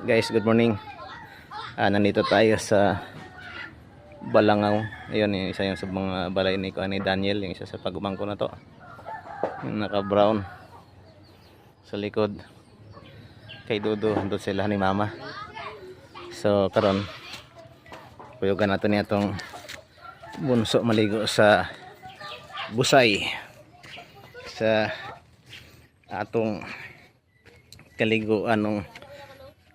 Guys, good morning. Ah, nandito tayo sa Balangaw. Ayun, yung isa yung sa mga balay ni, ni Daniel, yung isa sa pagumangko na to. Yung naka-brown sa likod. Kay Dudo, doon sila ni Mama. So, karon Puyugan nato niya tong bunso maligo sa busay sa atong kaliguan nung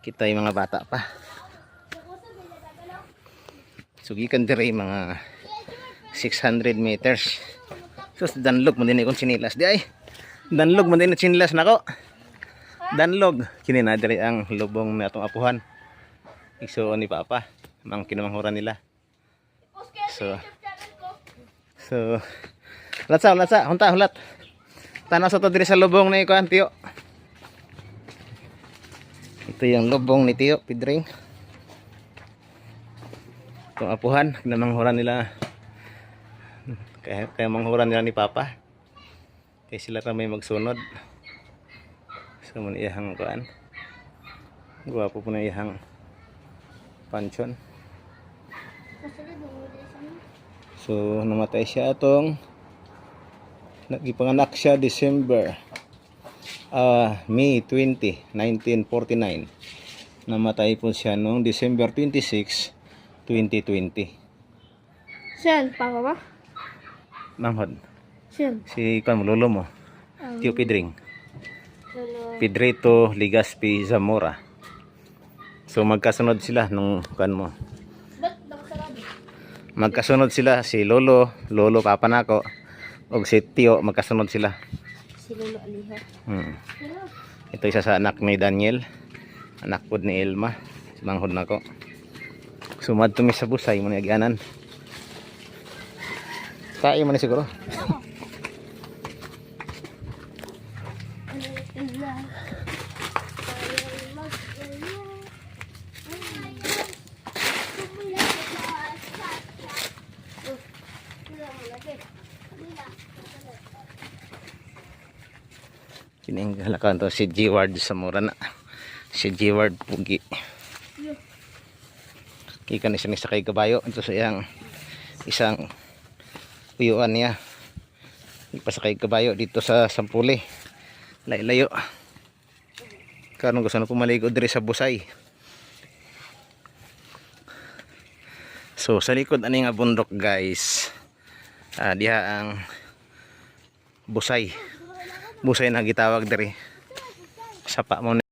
kita yung mga bata pa. Sugikan dire mga 600 meters. Sus danlog mo din ikong sinilas. Di ay danlog mo din sinilas nako. Danlog. Kini ang lubong na atong apuhan. Igsuon ni papa mang kinamanghuran nila. So so latsa latsa hunta hulat. Tanaw sa to dire sa lubong na ikuan tiyo ito yung lubong ni tiyo pidring itong apuhan kinamanghuran nila. Kaya, kaya manghuran nila ni papa. Kaya sila kami magsunod. So muna iyahang kuan? Guwapo po na iyahang pansyon. So, namatay siya atong nagipanganak siya December ah May 20, 1949. Namatay po siya noong December 26, 2020. Siyan, papa ba? Manghod, Siyan. si kan lolo mo, Um, Tio Pedring. Lolo. Pedrito Ligaspi Zamora. So magkasunod sila nung kan mo. Magkasunod sila si Lolo, Lolo Papa nako, og si Tio magkasunod sila. Si Lolo Aliha. Hmm. Ito isa sa anak ni Daniel. Anak pod ni Elma. Manghod na ko. Sumad tumi sa busay mo ni agyanan. Kaya mo ni siguro. Kining halakan to si G-Ward sa mura na. Si G-Ward Pugi. Kika ni siya sakay kabayo. Ito sa iyang isang uyuan niya. Ipasakay kabayo dito sa Sampuli. Laylayo. Karon gusto na pumaligo diri sa busay. So sa likod ani nga bundok guys. Ah, diha ang busay. Busay na gitawag diri. Sapa mo